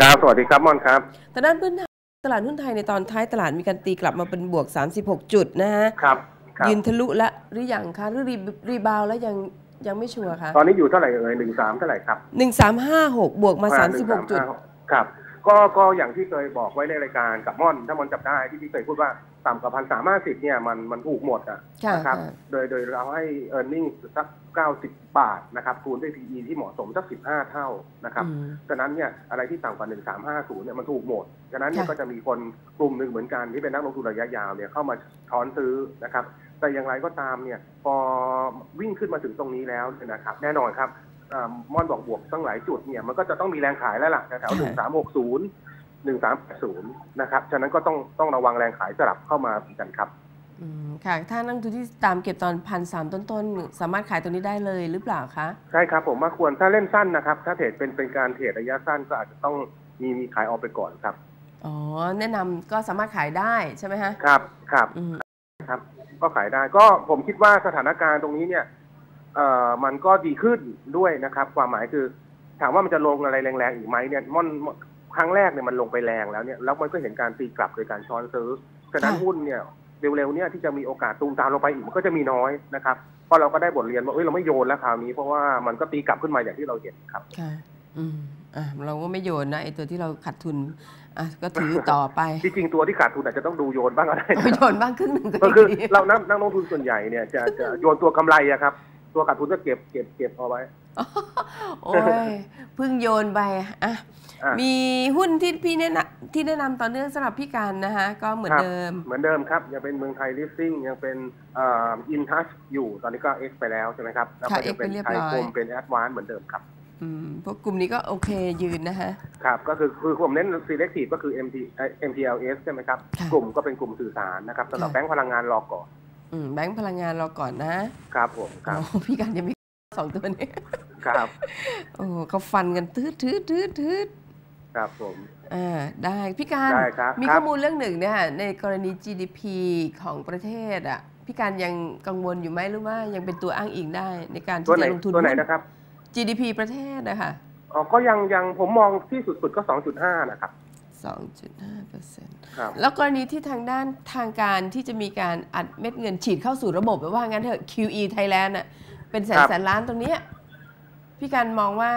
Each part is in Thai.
ครับ สวัสดีครับม่อนครับแต่ด้านพื้นฐานตลาดหุ้นไทยในตอนท้ายตลาดมีการตีกลับมาเป็นบวก 36 จุดนะฮะครับครับยืนทะลุละหรือยังคะหรือรีรีบาวแล้วยังยังไม่ชัวร์คะตอนนี้อยู่เท่าไหร่เอ่ยหนึ่งสามเท่าไหร่ครับ1356บวกมา36จุด135ครับ ก็ก็อย่างที่เคยบอกไว้ในรายการกับม่อน ถ้าม่อนจับได้ที่พี่เคยพูดว่า ต่ำกว่าพันสามห้าสิบเนี่ยมันมันถูกหมดอะค่ะนะครับค่ะโดยโดยเราให้ e a r n i n g สักเก้าสิบบาทนะครับคูณด้วย PE ที่เหมาะสมสักสิบห้าเท่านะครับอืมฉะนั้นเนี่ยอะไรที่ต่ำกว่า1350เนี่ยมันถูกหมดฉะนั้นเนี่ยค่ะก็จะมีคนกลุ่มหนึ่งเหมือนกันที่เป็นนักลงทุนระยะยาวเนี่ยเข้ามาช้อนซื้อนะครับ แต่อย่างไรก็ตามเนี่ยพอวิ่งขึ้นมาถึงตรงนี้แล้วเนี่ยนะครับ แน่นอนครับอ่ามอนบอกบวกตั้งหลายจุดเนี่ยมันก็จะต้องมีแรงขายแล้วล่ะแถวหนึ่งสามหกศูนย์ หนึ่งสามศูนย์นะครับ ฉะนั้นก็ต้องต้องระวังแรงขายสลับเข้ามาเหมือนกันครับอืมค่ะ ถ้านักลงทุนที่ตามเก็บตอนพันสามต้นๆ สามารถขายตัวนี้ได้เลยหรือเปล่าคะ ใช่ครับผมว่าควรถ้าเล่นสั้นนะครับ ถ้าเทรดเป็นเป็นการเทรดระยะสั้นก็อาจจะต้องมีมีขายออกไปก่อนครับ อ๋อ แนะนำก็สามารถขายได้ใช่ไหมฮะ ครับครับอืมครับ ก็ขายได้ก็ผมคิดว่าสถานการณ์ตรงนี้เนี่ยเอ่อมันก็ดีขึ้นด้วยนะครับ ความหมายคือ ถามว่ามันจะลงอะไรแรงๆอีกไหมเนี่ยม่อน ครั้งแรกเนี่ยมันลงไปแรงแล้วเนี่ยแล้วมันก็เห็นการตีกลับโดยการช้อนซื้อฉะนั้นค่ะหุ้นเนี่ยเร็วๆเนี่ยที่จะมีโอกาสตูมตามลงไปอีกมันก็จะมีน้อยนะครับเพราะเราก็ได้บทเรียนว่าเอ้ยเราไม่โยนแล้วคราวนี้เพราะว่ามันก็ตีกลับขึ้นมาอย่างที่เราเห็นครับค่ะอืมอะเราก็ไม่โยนนะไอตัวที่เราขาดทุนอะก็ถือต่อไปที่จริงตัวที่ขาดทุนอาจจะต้องดูโยนบ้างก็ได้เอาโยนบ้างครึ่งหนึ่งก็ก็คือดีเรานักนักลงทุนส่วนใหญ่เนี่ยจะจะโยนตัวกำไรอะครับตัวขาดทุนก็เก็บเก็บเก็บเอาไว้โอ้ยเพิ่งโยนไปอะอะ มีหุ้นที่พี่แนะนำที่แนะนำต่อเนื่องสำหรับพี่การนะคะก็เหมือนครับเดิม เหมือนเดิมครับ ยังเป็นเมืองไทยลิสซิ่งยังเป็นอินทัชอยู่ตอนนี้ก็ X ไปแล้วใช่ไหมครับแล้วก็ค่ะยังเป็น X ไปเรียบไทยร้อยคมเป็นแอดวานเหมือนเดิมครับอืมพวกกลุ่มนี้ก็โอเคยืนนะคะครับ ก็คือคือผมเน้น selective ก็คือ MT เอ่อ MTLS ใช่ไหมครับค่ะกลุ่มก็เป็นกลุ่มสื่อสารนะครับสำหรับค่ะแบงก์พลังงานรอก่อนอืมแบงค์พลังงานเราก่อนนะ ครับผมครับโอ้พี่การยังไม่สองตัวนี้ครับ โอ้เขาฟันกันทืดทืดทืดทืด ครับผมอ่าได้พี่การได้ครับมีครับข้อมูลเรื่องหนึ่งเนี่ยในกรณี GDP ของประเทศอะพี่การยังกังวลอยู่ไหมหรือว่ายังเป็นตัวอ้างอิงได้ในการตัวที่ไหนจะลงทุนตัวไหนหุ้นนะครับ GDP ประเทศนะคะอ๋อก็ยังยังผมมองที่สุดๆก็ 2.5 นะครับ 2.5เปอร์เซ็นต์ครับแล้วกรณีที่ทางด้านทางการที่จะมีการอัดเม็ดเงินฉีดเข้าสู่ระบบแบบว่างั้นเถอะ QE Thailand อะเป็นแสนครับแสนล้านตรงเนี้ยพี่การมองว่า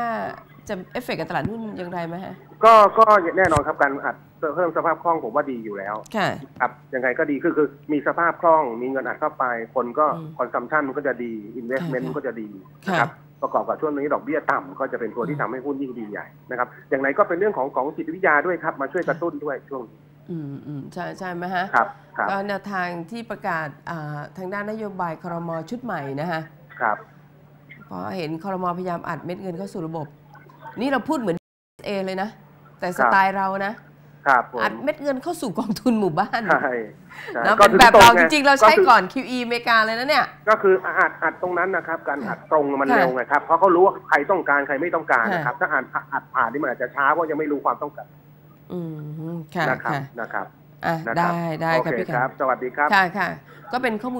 จะเอฟเฟกกับตลาดหุ้นอย่างไรไหมฮะก็ก็แน่นอนครับการอัดเพิ่มสภาพคล่องผมว่าดีอยู่แล้วค่ะครับยังไงก็ดีคือคือมีสภาพคล่องมีเงินอัดเข้าไป คนก็อืมคอนซัมชันมันก็จะดีอินเวสเมนต์ค่ะมันก็จะดีค่ะนะครับประกอบกับช่วงนี้ดอกเบี้ยต่ำก็จะเป็นตัวที่ทำให้หุ้นยิ่งดีใหญ่นะครับอย่างไรก็เป็นเรื่องของของจิตวิทยาด้วยครับ มาช่วยกระตุ้นด้วยช่วงนี้อืมอืมใช่ใช่ไหมฮะครับครับก็แนวทางที่ประกาศอ่าทางด้านนโยบายครมชุดใหม่นะฮะครับเพราะเห็นครมพยายามอัดเม็ดเงินเข้าสู่ระบบ นี่เราพูดเหมือนเอเลยนะ แต่สไตล์เรานะ ครับผมอัดเม็ดเงินเข้าสู่กองทุนหมู่บ้านใช่ใช่นะก็เป็นถึแบบตเราไจริงๆ เราใช้คืก่อน QE อเมริกาเลยนะเนี่ย ก็คืออัดอัดตรงนั้นนะครับ การอัดตรงมันค่ะเร็วไงครับ เพราะเขารู้ว่าใครต้องการใครไม่ต้องการค่ะนะครับ ถ้าอ่านอัดผ่านนี่มันอาจจะช้าเพราะยังไม่รู้ความต้องการอืมค่ะนะครับค่ะนะครับอะนะครับได้ได้โอครับเคพี่คครัรับบสวัสดีครับ ค่ะค่ะก็เป็นข้อมูล